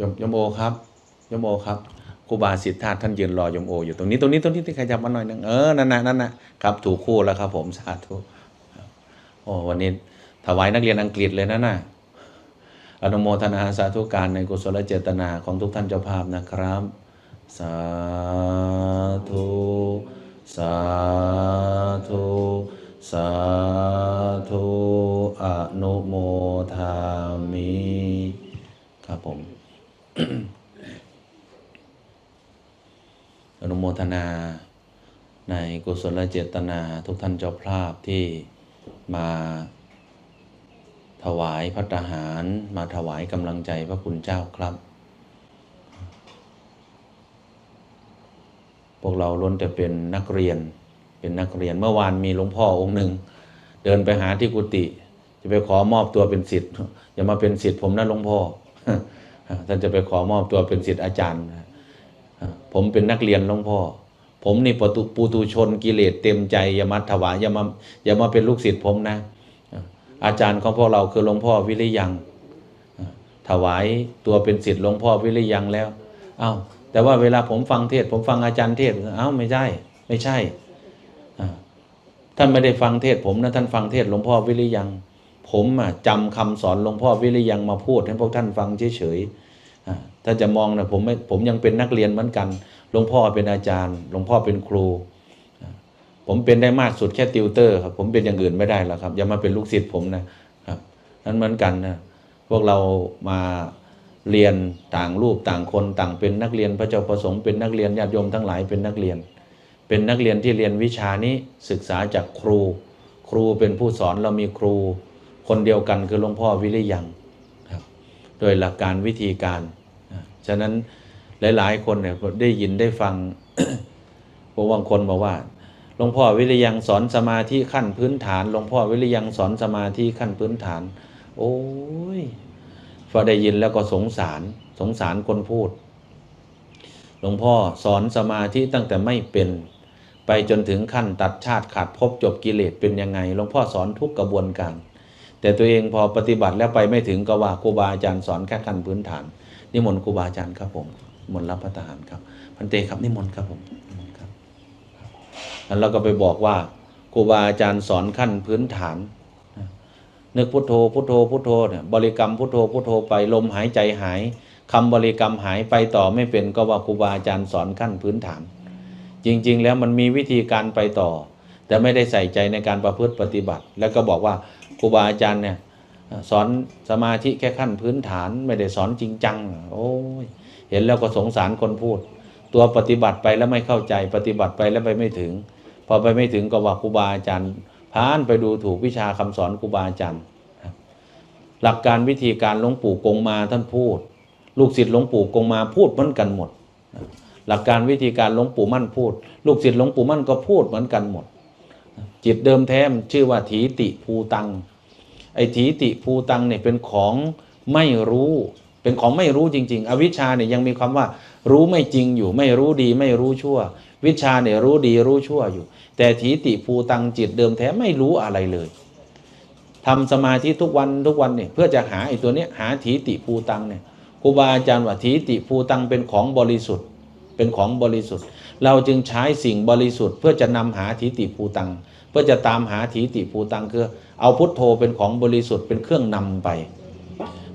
ยมยมโอครับยมโอครับครูบาสิทธาท่านยืนรอยมโออยู่ตรงนี้ตรงนี้ตรงนี้ที่ขยับมาหน่อยหนึงเออนั่นน่ะนั่นน่ะครับถูกคู่แล้วครับ ผมสาธุโอ้วันนี้ถวายนักเรียนอังกฤษเลยนะน่ะอนุโมทนาสาธุการในกุศลเจตนาของทุกท่านเจ้าภาพนะครับ สาธุ สาธุ สาธุอนุโมทามิ ครับผม อนุโมทนา ในกุศลเจตนาทุกท่านเจ้าภาพที่มาถวายพัตหารมาถวายกำลังใจพระคุณเจ้าครับ พวกเราล้วนแต่เป็นนักเรียนเป็นนักเรียนเมื่อวานมีหลวงพ่อองค์หนึ่ง เดินไปหาที่กุฏิจะไปขอมอบตัวเป็นศิษย์อย่ามาเป็นศิษย์ผมนะหลวงพ่อ ท่านจะไปขอมอบตัวเป็นศิษย์อาจารย์ ผมเป็นนักเรียนหลวงพ่อ ผมนี่ปตุปูตุชนกิเลสเต็มใจอย่ามาถวายอย่ามาอย่ามาเป็นลูกศิษย์ผมนะ อาจารย์ของพวกเราคือหลวงพ่อวิริยัง ถวายตัวเป็นศิษย์หลวงพ่อวิริยังแล้วเอ้าแต่ว่าเวลาผมฟังเทศ ผมฟังอาจารย์เทศเอ้าไม่ใช่ไม่ใช่ท่านไม่ได้ฟังเทศผมนะท่านฟังเทศหลวงพ่อวิริยัง ผมจำคำสอนหลวงพ่อวิริยังมาพูดให้พวกท่านฟังเฉยๆถ้าจะมองนะผมไม่ผมยังเป็นนักเรียนเหมือนกันหลวงพ่อเป็นอาจารย์หลวงพ่อเป็นครู ผมเป็นได้มากสุดแค่ติวเตอร์ครับผมเป็นอย่างอื่นไม่ได้หรอกครับอย่ามาเป็นลูกศิษย์ผมนะครับนั้นเหมือนกันนะพวกเรามาเรียนต่างรูปต่างคนต่างเป็นนักเรียนพระเจ้าประสงค์เป็นนักเรียนญาติโยมทั้งหลายเป็นนักเรียน เป็นนักเรียนที่เรียนวิชานี้ศึกษาจากครู ครูเป็นผู้สอนเรามีครู คนเดียวกันคือหลวงพ่อวิริยังครับโดยหลักการวิธีการ ฉะนั้นหลาย ๆ คนเนี่ยได้ยินได้ฟังพราะบางคนบอกว่าหลวงพ่อวิริยังสอนสมาธิขั้นพื้นฐานหลวงพ่อวิริยังสอนสมาธิขั้นพื้นฐาน โอ้ยพอได้ยินแล้วก็สงสารสงสารคนพูด หลวงพ่อสอนสมาธิตั้งแต่ไม่เป็น ไปจนถึงขั้นตัดชาติขาดภพจบกิเลสเป็นยังไงหลวงพ่อสอนทุกกระบวนการ แต่ตัวเองพอปฏิบัติแล้วไปไม่ถึงก็ว่าครูบาอาจารย์สอนแค่ขั้นพื้นฐาน นิมนต์ครูบาอาจารย์ครับผมนิมนต์รับพระทหารครับ พันเตครับนิมนต์ครับผมนิมนต์ครับแล้วเราก็ไปบอกว่าครูบาอาจารย์สอนขั้นพื้นฐานนึกพุทโธพุทโธพุทโธเนี่ยบริกรรมพุทโธพุทโธไปลมหายใจหายคำบริกรรมหายไปต่อไม่เป็นก็ว่าครูบาอาจารย์สอนขั้นพื้นฐาน จริง ๆ แล้วมันมีวิธีการไปต่อ แต่ไม่ได้ใส่ใจในการประพฤติปฏิบัติ แล้วก็บอกว่า รูบาอาจารย์เนี่ยสอนสมาธิแค่ขั้นพื้นฐานไม่ได้สอนจริงจังโอ้ยเห็นแล้วก็สงสารคนพูด ตัวปฏิบัติไปแล้วไม่เข้าใจปฏิบัติไปแล้วไปไม่ถึง พอไปไม่ถึงก็ว่าครูบาอาจารย์พานไปดูถูกวิชาคำสอนครูบาอาจารย์หลักการวิธีการหลวงปู่กงมาท่านพูด ลูกศิษย์หลวงปู่กงมาพูดเหมือนกันหมด หลักการวิธีการหลวงปู่มั่นพูด ลูกศิษย์หลวงปู่มั่นก็พูดเหมือนกันหมด จิตเดิมแท้มชื่อว่าถีติภูตัง ไอ้ถีติภูตังเนี่ยเป็นของไม่รู้ เป็นของไม่รู้จริง ๆ อวิชชาเนี่ยยังมีความว่ารู้ไม่จริงอยู่ ไม่รู้ดีไม่รู้ชั่ว วิชาเนี่ยรู้ดีรู้ชั่วอยู่ แต่ถีติภูตังจิตเดิมแท้ไม่รู้อะไรเลยทำสมาธิทุกวันทุกวันเนี่ยเพื่อจะหาไอ้ตัวเนี้ยหาถีติภูตังเนี่ยครูบาอาจารย์ว่าถีติภูตังเป็นของบริสุทธิ์ เป็นของบริสุทธิ์ เราจึงใช้สิ่งบริสุทธิ์ เพื่อจะนำหาถีติภูตังเพื่อจะตามหาถีติภูตังคือเอาพุทโธเป็นของบริสุทธิ์เป็นเครื่องนำไป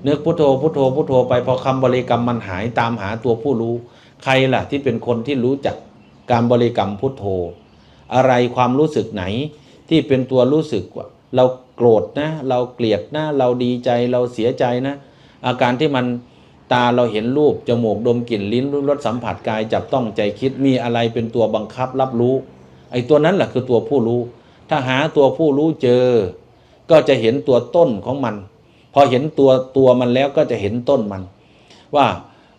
เนึกพุทโธพุทโธพุทโธไปพอคำบริกรรมมันหายตามหาตัวผู้รู้ ใครล่ะที่เป็นคนที่รู้จักการบริกรรมพุทโธ อะไรความรู้สึกไหนที่เป็นตัวรู้สึกว่าเราโกรธนะ เราเกลียดนะเราดีใจเราเสียใจนะ อาการที่มันตาเราเห็นรูปจมูกดมกลิ่นลิ้นรสสัมผัสกายจับต้องใจคิดมีอะไรเป็นตัวบังคับรับรู้ไอ้ตัวนั้นแหละคือตัวผู้รู้ ถ้าหาตัวผู้รู้เจอ ก็จะเห็นตัวต้นของมัน พอเห็นตัวตัวมันแล้วก็จะเห็นต้นมัน ว่า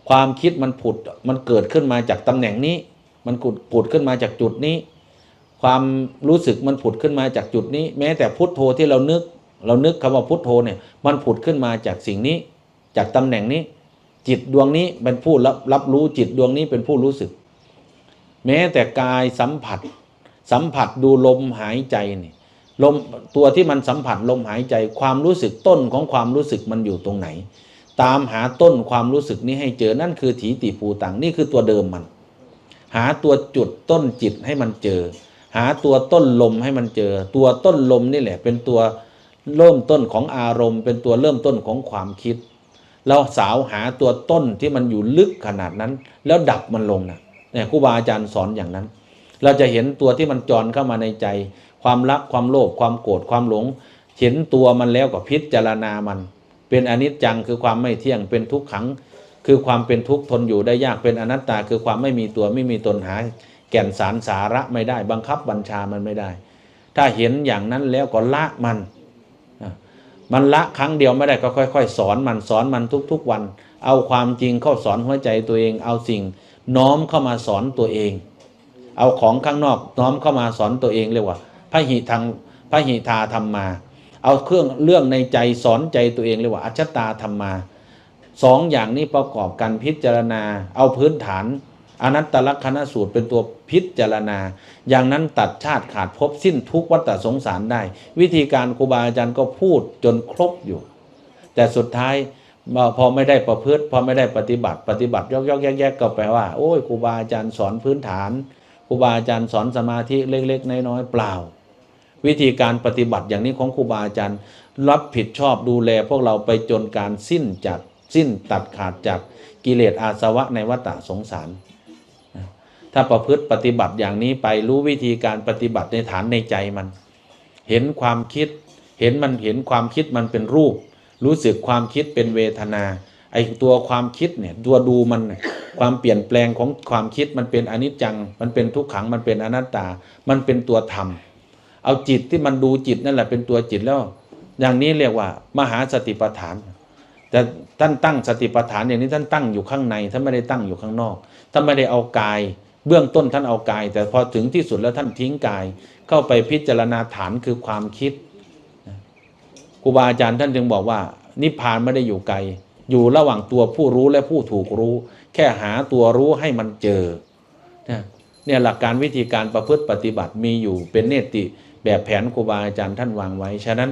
ความคิดมันผุดมันเกิดขึ้นมาจากตำแหน่งนี้ มันผุดผุดขึ้นมาจากจุดนี้ ความรู้สึกมันผุดขึ้นมาจากจุดนี้ แม้แต่พุทโธที่เรานึก เรานึกคำว่าพุทโธเนี่ยมันผุดขึ้นมาจากสิ่งนี้ จากตำแหน่งนี้ จิตดวงนี้เป็นผู้รับรับรู้จิตดวงนี้เป็นผู้รู้สึก แม้แต่กายสัมผัส สัมผัสดูลมหายใจนี่ลมตัวที่มันสัมผัสลมหายใจ ความรู้สึกต้นของความรู้สึกมันอยู่ตรงไหน ตามหาต้นความรู้สึกนี้ให้เจอนั่นคือถีติภูตังนี่คือตัวเดิมมัน หาตัวจุดต้นจิตให้มันเจอ หาตัวต้นลมให้มันเจอ ตัวต้นลมนี่แหละ เป็นตัวเริ่มต้นของอารมณ์ เป็นตัวเริ่มต้นของความคิดเราสาวหาตัวต้นที่มันอยู่ลึกขนาดนั้น แล้วดับมันลงนะเนี่ยครูบาอาจารย์สอนอย่างนั้น เราจะเห็นตัวที่มันจรเข้ามาในใจ ความรักความโลภความโกรธความหลง เห็นตัวมันแล้วก็พิจารณามัน เป็นอนิจจังคือความไม่เที่ยงเป็นทุกขัง คือความเป็นทุกข์ทนอยู่ได้ยากเป็นอนัตตา คือความไม่มีตัวไม่มีตนหา แก่นสารสาระไม่ได้ บังคับบัญชามันไม่ได้ ถ้าเห็นอย่างนั้นแล้วก็ละมันมันละครั้งเดียวไม่ได้ก็ค่อย ๆ สอนมันสอนมันทุก ๆ วัน เอาความจริงเข้าสอนหัวใจตัวเอง เอาสิ่งน้อมเข้ามาสอนตัวเอง เอาของข้างนอกน้อมเข้ามาสอนตัวเองเรียกว่าพระหิทางพระหิทาธรรมมา เอาเครื่องเรื่องในใจสอนใจตัวเองเรียกว่าอัจฉตาธรรมมาสองอย่างนี้ประกอบกันพิจารณา เอาพื้นฐาน อนัตตลักษณสูตรเป็นตัวพิจารณา อย่างนั้นตัดชาติขาดภพสิ้นทุกวัฏสงสารได้ วิธีการครูบาอาจารย์ก็พูดจนครบอยู่ แต่สุดท้ายพอไม่ได้ประพฤติพอไม่ได้ปฏิบัติปฏิบัติยกยกแยกแยกก็แปลว่า โอ้ยครูบาอาจารย์สอนพื้นฐาน รูบาอาจารย์สอนสมาธิเล็กๆน้อยๆเปล่า วิธีการปฏิบัติอย่างนี้ของครูบาอาจารย์ รับผิดชอบดูแลพวกเราไปจนการสิ้นจากสิ้นตัดขาดจากกิเลสอาสวะในวัฏสงสาร ถ้าประพฤติปฏิบัติอย่างนี้ไปรู้วิธีการปฏิบัติในฐานในใจมัน เห็นความคิด เห็นมันเห็นความคิดมันเป็นรูป รู้สึกความคิดเป็นเวทนา ไอตัวความคิดเนี่ยตัวดูมันความเปลี่ยนแปลงของความคิดมันเป็นอนิจจัง มันเป็นทุกขังมันเป็นอนัตตา มันเป็นตัวธรรม เอาจิตที่มันดูจิตนั่นแหละเป็นตัวจิตแล้ว อย่างนี้เรียกว่า มหาสติปัฏฐาน แต่ท่านตั้งสติปัฏฐานอย่างนี้ท่านตั้งอยู่ข้างในท่านไม่ได้ตั้งอยู่ข้างนอกท่านไม่ได้เอากาย เบื้องต้นท่านเอากาย แต่พอถึงที่สุดแล้วท่านทิ้งกาย เข้าไปพิจารณาฐานคือความคิดครูบาอาจารย์ท่านจึงบอกว่า นิพพานไม่ได้อยู่ไกล อยู่ระหว่างตัวผู้รู้และผู้ถูกรู้ แค่หาตัวรู้ให้มันเจอเนี่ยหลักการวิธีการประพฤติปฏิบัติมีอยู่เป็นเนติแบบแผนครูบาอาจารย์ท่านวางไว้ ฉะนั้น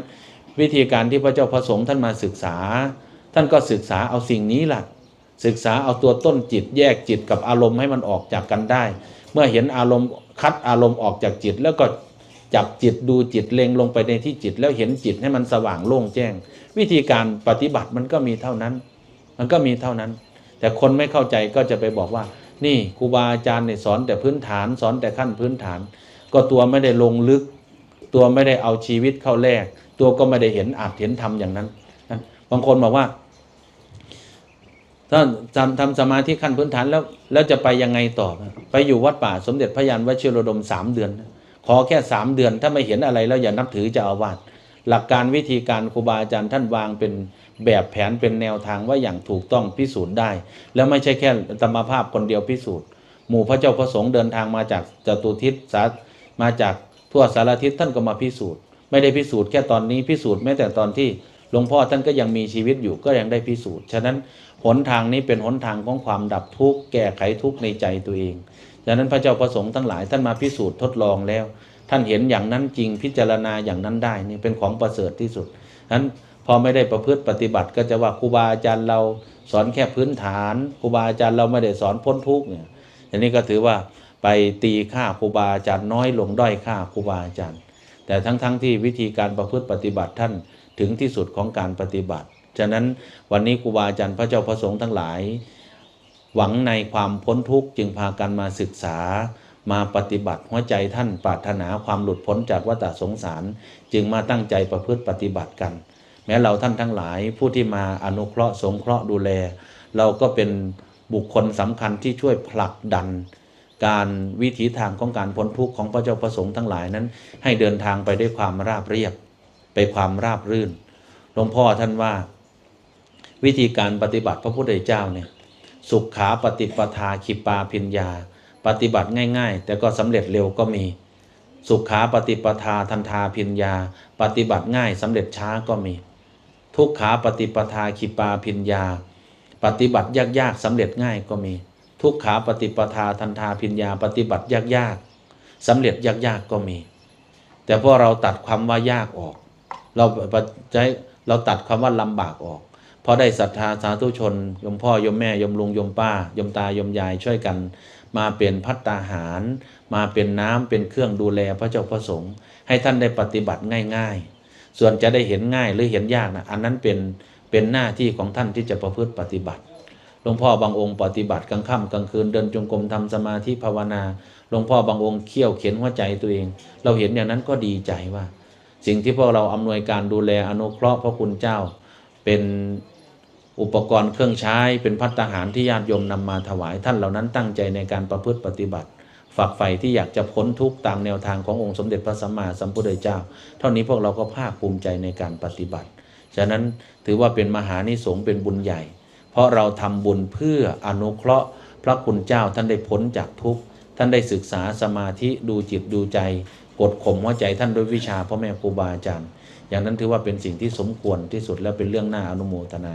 วิธีการที่พระเจ้าพระสงฆ์ท่านมาศึกษา ท่านก็ศึกษาเอาสิ่งนี้ล่ะศึกษาเอาตัวต้นจิตแยกจิตกับอารมณ์ให้มันออกจากกันได้ เมื่อเห็นอารมณ์คัดอารมณ์ออกจากจิต แล้วก็จับจิตดูจิตเล็งลงไปในที่จิต แล้วเห็นจิตให้มันสว่างโล่งแจ้ง วิธีการปฏิบัติมันก็มีเท่านั้น มันก็มีเท่านั้น แต่คนไม่เข้าใจก็จะไปบอกว่า นี่ครูบาอาจารย์เนี่ยสอนแต่พื้นฐาน สอนแต่ขั้นพื้นฐาน ก็ตัวไม่ได้ลงลึก ตัวไม่ได้เอาชีวิตเข้าแลกตัวก็ไม่ได้เห็นอาจเห็นทำอย่างนั้นบางคนบอกว่าถ้าทำทำสมาธิขั้นพื้นฐานแล้วแล้วจะไปยังไงต่อ ไปอยู่วัดป่าสมเด็จพระยานวชิรดมสามเดือน ขอแค่สามเดือนถ้าไม่เห็นอะไรแล้วอย่านับถือเจะอาวาส หลักการวิธีการครูบาอาจารย์ท่านวางเป็นแบบแผนเป็นแนวทางว่าอย่างถูกต้องพิสูจน์ได้ แล้วไม่ใช่แค่ธรรมภาพคนเดียวพิสูจน์ หมู่พระเจ้าพระสงฆ์เดินทางมาจากจตุทิศสามาจากทั่วสารทิศท่านก็มาพิสูจน์ ไม่ได้พิสูจน์แค่ตอนนี้พิสูจน์แม้แต่ตอนที่หลวงพ่อท่านก็ยังมีชีวิตอยู่ก็ยังได้พิสูจน์ ฉะนั้นหนทางนี้เป็นหนทางของความดับทุกข์แก้ไขทุกข์ในใจตัวเอง ฉะนั้นพระเจ้าประสงค์ทั้งหลายท่านมาพิสูจน์ทดลองแล้ว ท่านเห็นอย่างนั้นจริงพิจารณาอย่างนั้นได้นี่เป็นของประเสริฐที่สุดนั้นพอไม่ได้ประพฤติปฏิบัติก็จะว่าครูบาอาจารย์เราสอนแค่พื้นฐานครูบาอาจารย์เราไม่ได้สอนพ้นทุกข์เนี่ยอันนี้ก็ถือว่าไปตีค่าครูบาอาจารย์น้อยลงด้อยค่าครูบาอาจารย์ แต่ทั้งๆทที่วิธีการประพฤติปฏิบัติท่านถึงที่สุดของการปฏิบัติ ฉะนั้นวันนี้ครูบาอาจารย์พระเจ้าพระสงฆ์ทั้งหลาย หวังในความพ้นทุกข์จึงพากันมาศึกษา มาปฏิบัติหัวใจท่านปรารถนาความหลุดพ้นจากวัฏสงสาร จึงมาตั้งใจประพฤติปฏิบัติกัน แม้เราท่านทั้งหลายผู้ที่มาอนุเคราะห์สงเคราะห์ดูแล เราก็เป็นบุคคลสำคัญที่ช่วยผลักดัน การวิถีทางของการพ้นทุกข์ของพระเจ้าประสงค์ทั้งหลายนั้น ให้เดินทางไปด้วยความราบเรียบ ไปความราบรื่นหลวงพ่อท่านว่า วิธีการปฏิบัติพระพุทธเจ้าเนี่ยสุขขาปฏิปทาขิปาพิญญา ปฏิบัติง่าย ๆ แต่ก็สำเร็จเร็วก็มี สุขขาปฏิปทาทันทาพิญญา ปฏิบัติง่ายสำเร็จช้าก็มี ทุกขาปฏิปทาขิปาพิญญา ปฏิบัติยากๆสำเร็จง่ายก็มี ทุกขาปฏิปทาทันทาพิญญา ปฏิบัติยากๆสำเร็จยากๆก็มี แต่พอเราตัดความว่ายากออก เราใช้เราตัดคำว่าลำบากออก พอได้ศรัทธาสาธุชน ยมพ่อยมแม่ยมลุงยมป้า ยมตายมยายช่วยกัน มาเป็นพัตตาหาร มาเป็นน้ำเป็นเครื่องดูแลพระเจ้าพระสงฆ์ให้ท่านได้ปฏิบัติง่าย ๆ ส่วนจะได้เห็นง่ายหรือเห็นยากนะอันนั้นเป็นเป็นหน้าที่ของท่านที่จะประพฤติปฏิบัติหลวงพ่อบางองค์ปฏิบัติกลางค่ำกลางคืนเดินจงกรมทำสมาธิภาวนาหลวงพ่อบางองค์เขี่ยวเข็นหัวใจตัวเอง เราเห็นอย่างนั้นก็ดีใจว่า สิ่งที่พวกเราอำนวยการดูแลอนุเคราะห์พระคุณเจ้าเป็น อุปกรณ์เครื่องใช้เป็นพัตตาหารที่ญาติโยมนำมาถวายท่านเหล่านั้นตั้งใจในการประพฤติปฏิบัติฝักใฝ่ที่อยากจะพ้นทุกข์ตามแนวทางขององค์สมเด็จพระสัมมาสัมพุทธเจ้า เท่านี้พวกเราก็ภาคภูมิใจในการปฏิบัติ ฉะนั้นถือว่าเป็นมหานิสงส์เป็นบุญใหญ่ เพราะเราทำบุญเพื่ออนุเคราะห์ พระคุณเจ้าท่านได้พ้นจากทุกข์ท่านได้ศึกษาสมาธิดูจิตดูใจกดข่มหัวใจท่านด้วยวิชาพ่อแม่ครูบาอาจารย์ อย่างนั้นถือว่าเป็นสิ่งที่สมควรที่สุดและเป็นเรื่องน่าอนุโมทนา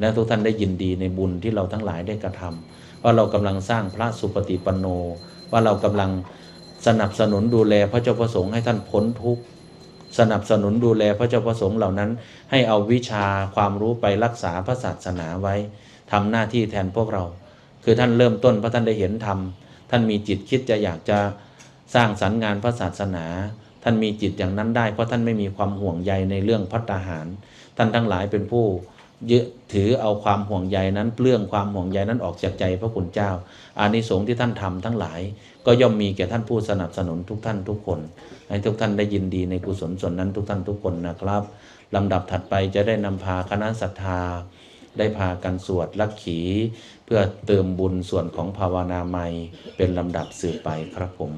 และทุกท่านได้ยินดีในบุญที่เราทั้งหลายได้กระทำว่าเรากำลังสร้างพระสุปฏิปันโน ว่าเรากำลังสนับสนุนดูแลพระเจ้าประสงค์ให้ท่านพ้นทุกข์สนับสนุนดูแลพระเจ้าประสงค์เหล่านั้น ให้เอาวิชาความรู้ไปรักษาพระศาสนาไว้ทำหน้าที่แทนพวกเรา คือท่านเริ่มต้นเพราะท่านได้เห็นธรรมท่านมีจิตคิดจะอยากจะสร้างสรรค์งานพระศาสนา ท่านมีจิตอย่างนั้นได้ เพราะท่านไม่มีความห่วงใยในเรื่องพัฒหาร ท่านทั้งหลายเป็นผู้ ยึดถือเอาความห่วงใยนั้นเปลื้องความห่วงใยนั้นออกจากใจพระคุณเจ้า อานิสงส์ที่ท่านทำทั้งหลาย ก็ย่อมมีแก่ท่านผู้สนับสนุนทุกท่านทุกคน ให้ทุกท่านได้ยินดีในกุศลส่วนนั้นทุกท่านทุกคนนะครับลำดับถัดไปจะได้นำพาคณะศรัทธา ได้พากันสวดลักขี เพื่อเติมบุญส่วนของภาวนาใหม่เป็นลำดับสืบไปครับผม